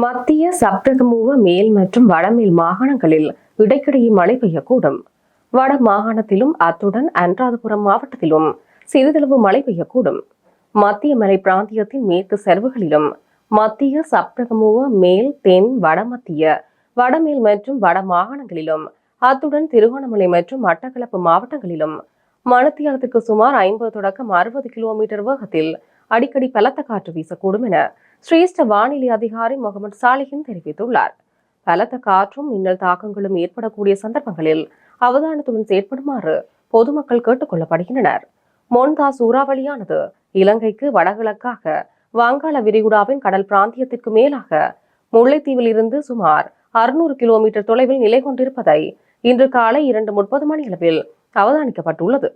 மத்திய சப்ரகமுவ மேல் மற்றும் வடமேல் மாகாணங்களில் இடைக்கிடையே மழை பெய்யக்கூடும். வட மாகாணத்திலும் அத்துடன் அன்றாதபுரம் மாவட்டத்திலும் சிறிதளவு மழை பெய்யக்கூடும். மத்திய மலை பிராந்தியத்தின் மேற்கு செருவுகளிலும் மத்திய சப்ரகமுவ மேல் தென் வடமத்திய வடமேல் மற்றும் வட மாகாணங்களிலும் அத்துடன் திருகோணமலை மற்றும் மட்டக்களப்பு மாவட்டங்களிலும் மணத்தியாலத்துக்கு சுமார் ஐம்பது தொடக்கம் அறுபது கிலோமீட்டர் வேகத்தில் அடிக்கடி பலத்த காற்று வீசக்கூடும் என சிரேஷ்ட வானிலை அதிகாரி முகமது சாலிஹின் தெரிவித்துள்ளார். பலத்த காற்றும் மின்னல் தாக்கங்களும் ஏற்படக்கூடிய சந்தர்ப்பங்களில் அவதானத்துடன் செயற்படுமாறு பொதுமக்கள் கேட்டுக் கொள்ளப்படுகின்றனர். மொன்தா சூறாவளியானது இலங்கைக்கு வடகிழக்காக வங்காள விரிகுடாவின் கடல் பிராந்தியத்திற்கு மேலாக முல்லைத்தீவில் இருந்து சுமார் அறுநூறு கிலோமீட்டர் தொலைவில் நிலை கொண்டிருப்பதை இன்று காலை இரண்டு முப்பது மணி அளவில் அவதானிக்கப்பட்டுள்ளது.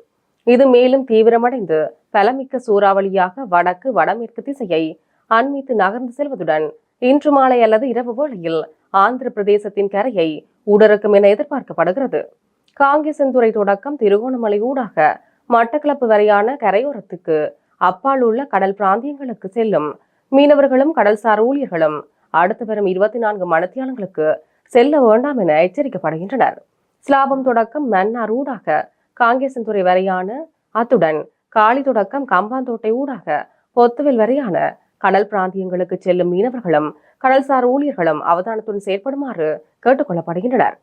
இது மேலும் தீவிரமடைந்து பலமிக்க சூறாவளியாக வடக்கு வடமேற்கு திசையை அண்மித்து நகர்ந்து செல்வதுடன் இன்று மாலை அல்லது இரவு வேளையில் ஆந்திர பிரதேசத்தின் கரையை ஊடறுக்கும் என எதிர்பார்க்கப்படுகிறது. காங்கேசன்துறை தொடக்கம் திருகோணமலை ஊடாக மட்டக்களப்பு வரையான கரையோரத்துக்கு அப்பால் உள்ள கடல் பிராந்தியங்களுக்கு செல்லும் மீனவர்களும் கடல்சார் ஊழியர்களும் அடுத்து வரும் இருபத்தி நான்கு மணத்தியாளங்களுக்கு செல்ல வேண்டாம் என எச்சரிக்கப்படுகின்றனர். ஸ்லாபம் தொடக்கம் மன்னார் ஊடாக காங்கேசன்துறை வரையான அத்துடன் காளி தொடக்கம் கம்பாந்தோட்டை ஊடாக பொத்துவில் வரையான கடல் பிராந்தியங்களுக்கு செல்லும் மீனவர்களும் கடல்சார் ஊழியர்களும் அவதானத்துடன் செயற்படுமாறு கேட்டுக் கொள்ளப்படுகின்றனர்.